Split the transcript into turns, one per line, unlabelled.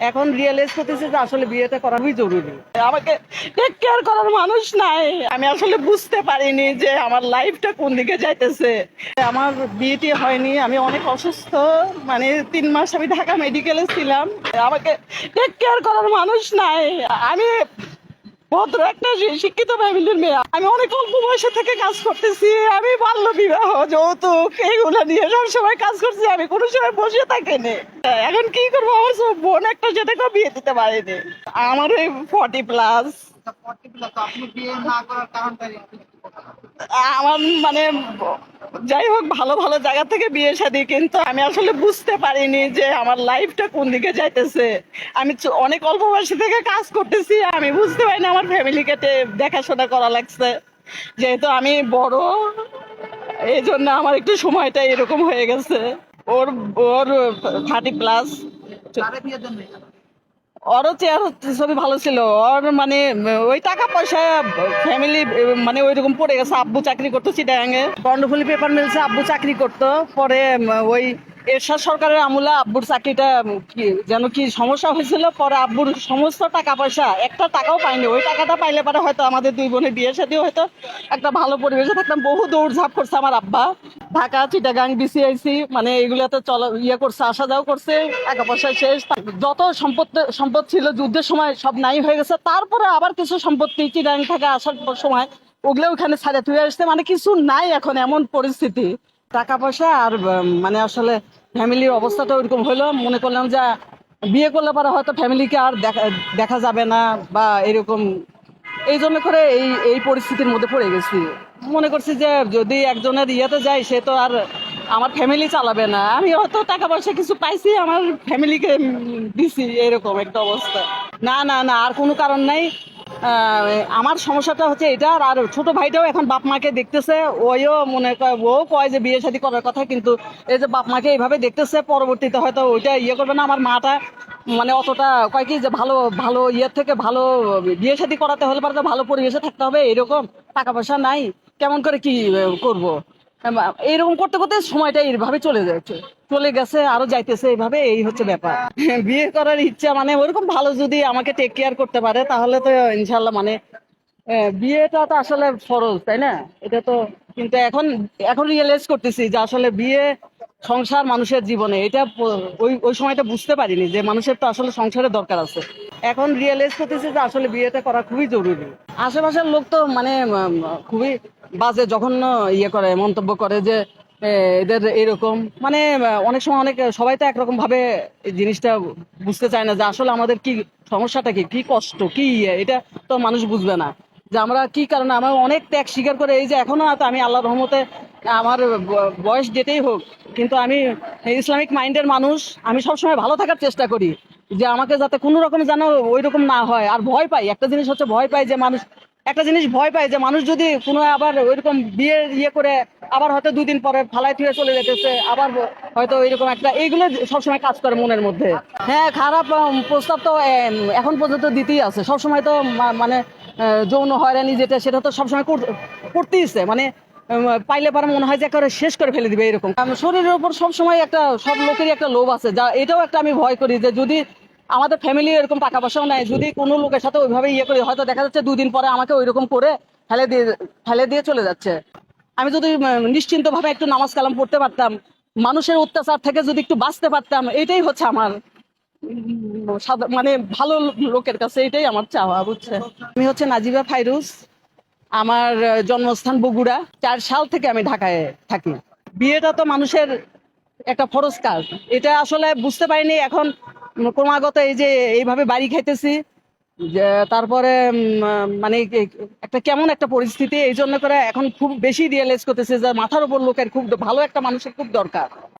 এখন রিয়েলাইজ করতেছি যে আসলে বিয়েটা করা জরুরি। আমাকে টেক কেয়ার করার মানুষ নাই। আমি আসলে বুঝতে পারিনি যে আমার লাইফটা কোন দিকে যাইতেছে। আমার বিয়েটি হয়নি, আমি অনেক অসুস্থ। মানে তিন মাস আমি ঢাকা মেডিকেলে ছিলাম। আমাকে টেক কেয়ার করার মানুষ নাই। আমি ভদ্র একটা শিক্ষিত ফ্যামিলির মেয়ে। আমি অনেক অল্প বয়সে থেকে কাজ করতেছি। আমি বাল্য বিবাহ, যৌতুক এইগুলো নিয়ে সবসময় কাজ করছি। আমি কোনো সময় বসে থাকিনি এখন কি করব? আমার বোন একটা যেটাকে বিয়ে দিতে পারিনি। আমার ওই ফর্টি প্লাস আমার মানে যাই হোক, ভালো ভালো জায়গা থেকে বিয়ে শাদী, কিন্তু আমি আসলে বুঝতে পারিনি যে আমার লাইফটা কোন দিকে যাইতেছে। আমি অনেক অল্প বয়সী থেকে কাজ করতেছি, আমি বুঝতে পারিনি আমার ফ্যামিলিকে টে- দেখাশোনা করা লাগছে। যেহেতু আমি বড় এই জন্য আমার একটু সময়টা এরকম হয়ে গেছে। ওর ওর থার্টি প্লাস
কারে বিয়ের জন্য এটা?
ওরও চেয়ার ছবি ভালো ছিল। ওর মানে ওই টাকা পয়সা ফ্যামিলি মানে ওই রকম পড়ে গেছে, আব্বু চাকরি করতো চিটাগাঙে কর্ণফুলি পেপার মিলছে আব্বু চাকরি করতো। পরে, ওই এরশাদ সরকারের আমলে আব্বুর চাকরিটা কি যেন কি সমস্যা হয়েছিল, পরে আব্বুর সমস্ত টাকা পয়সা, একটা টাকাও পাইনি ওই টাকাটা পাইলে পরে হয়তো আমাদের দুই বোনের বিয়ে সাথে হয়তো একটা ভালো পরিবেশে থাকতাম। বহু দৌড়ঝাঁপ করছে আমার আব্বা। ঢাকা, চিটাগাং বিসিআইসি মানে এগুলাতে চল ইয়ে করছে, আসা যাওয়া করছে, টাকা পয়সা শেষ। যত সম্পদ সম্পদ ছিল, যুদ্ধের সময় সব নাই হয়ে গেছে। তারপরে আবার কিছু সম্পত্তি চিটাগাং থেকে আসার সময় ওগুলো ওখানে ছাড়ে। তুই আসছে মানে কিছু নাই এখন, এমন পরিস্থিতি। টাকা পয়সা আর মানে আসলে ফ্যামিলির অবস্থাটা ওইরকম হলো মনে করলাম যে, বিয়ে করলে পরে হয়তো ফ্যামিলিকে আর দেখা দেখা যাবে না বা এরকম। এই জন্য করে এই এই পরিস্থিতির মধ্যে পড়ে গেছি। মনে করছি যে, যদি একজনের ইয়েতে যাই সে তো আর আমার ফ্যামিলি চালাবে না। আমি হয়তো টাকা পয়সা কিছু পাইছি, আমার ফ্যামিলিকে দিছি, এরকম একটা অবস্থা। না না না, আর কোনো কারণ নাই। আমার সমস্যাটা হচ্ছে এটা, আর ছোট ভাইটাও এখন বাপ মাকে দেখতেছে, ওইও মনে ও কয় যে বিয়ে শাদী করার কথা, কিন্তু এই যে বাপ মাকে এইভাবে দেখতেছে, পরবর্তীতে হয়তো ওইটা ইয়ে করবে না। আমার মাটা মানে অতটা কয় কি যে ভালো ভালো ইয়ের থেকে ভালো বিয়ে শাদী করাতে হলে পারে ভালো পরিবেশে থাকতে হবে, এরকম টাকা পয়সা নাই। কেমন করে কি করব? এইরকম করতে করতে সময়টা এইভাবে চলে যাচ্ছে। চলে গেছে, আরও যাইতেছে এইভাবে, এই হচ্ছে ব্যাপার। বিয়ে করার ইচ্ছা মানে ওরকম ভালো যদি আমাকে টেক কেয়ার করতে পারে, তাহলে তো ইনশাল্লাহ মানে বিয়েটা তো আসলে ফরজ, তাই না? এটা তো, কিন্তু এখন এখন রিয়েলাইজ করতেছি যে আসলে বিয়ে সংসার মানুষের জীবনে, এটা ওই ওই সময়টা বুঝতে পারিনি যে মানুষের তো আসলে সংসারের দরকার আছে। এখন রিয়েলাইজ করতেছি যে আসলে বিয়েটা করা খুবই জরুরি। আশেপাশের লোক তো মানে খুবই বাজে জঘন্য ইয়ে করে, মন্তব্য করে যে এদের এরকম। মানে অনেক সময় অনেক, সবাই তো একরকম ভাবে জিনিসটা বুঝতে চায় না যে আসলে আমাদের কি সমস্যাটা কি? কি কষ্ট? কি ইয়ে? এটা তো মানুষ বুঝবে না। যে আমরা কি কারণে, আমরা অনেক ত্যাগ স্বীকার করে, এই যে এখনও হয়তো আমি আল্লাহ রহমতে আমার বয়স যেতেই হোক, কিন্তু আমি ইসলামিক মাইন্ডের মানুষ, আমি সবসময় ভালো থাকার চেষ্টা করি। যে আমাকে যাতে কোনো রকম যেন ওই রকম না হয়। আর ভয় পাই। একটা জিনিস হচ্ছে ভয় পাই যে মানুষ একটা জিনিস ভয় পাই যে মানুষ যদি কোনো আবার ওইরকম বিয়ে ইয়ে করে আবার হয়তো দুই দিন পরে ফালাই থুয়ে চলে যেতেছে, আবার হয়তো এরকম একটা এইগুলো সবসময় কাজ করে মনের মধ্যে। হ্যাঁ খারাপ প্রস্তাব তো এখন পর্যন্ত দিতেই আছে। সবসময় তো মানে যৌন হয়রানি যেটা, সেটা তো সবসময় করতেইছে মানে পাইলে পারে মনে হয় যে একেবারে শেষ করে ফেলে দিবে এরকম। শরীরের উপর সবসময় একটা, সব লোকেরই একটা লোভ আছে, যা এটাও একটা আমি ভয় করি যে যদি আমাদের ফ্যামিলি এরকম টাকা পয়সাও নেয়, যদি কোনো লোকের সাথে ওইভাবে ইয়ে করি, হয়তো দেখা যাচ্ছে দুদিন পরে আমাকে ওইরকম করে ফেলে দিয়ে ফেলে দিয়ে চলে যাচ্ছে। আমি যদি নিশ্চিন্ত ভাবে একটু নামাজ কালাম পড়তে পারতাম, মানুষের অত্যাচার থেকে যদি একটু বাঁচতে পারতাম, এটাই হচ্ছে আমার মানে ভালো লোকের কাছে এটাই আমার চাওয়া বুঝছে আমি হচ্ছে নাজিবা ফাইরুজ। আমার জন্মস্থান বগুড়া। চার সাল থেকে আমি ঢাকায় থাকি। বিয়েটা তো মানুষের একটা ফরজ কাজ। এটা আসলে বুঝতে পারিনি। এখন ক্রমাগত এই যে এইভাবে বাড়ি খাইতেছি তারপরে মানে একটা কেমন একটা পরিস্থিতি, এই জন্য করে এখন খুব বেশি রিয়েলাইজ করতেছে যে মাথার উপর লোকের খুব ভালো একটা মানুষের খুব দরকার।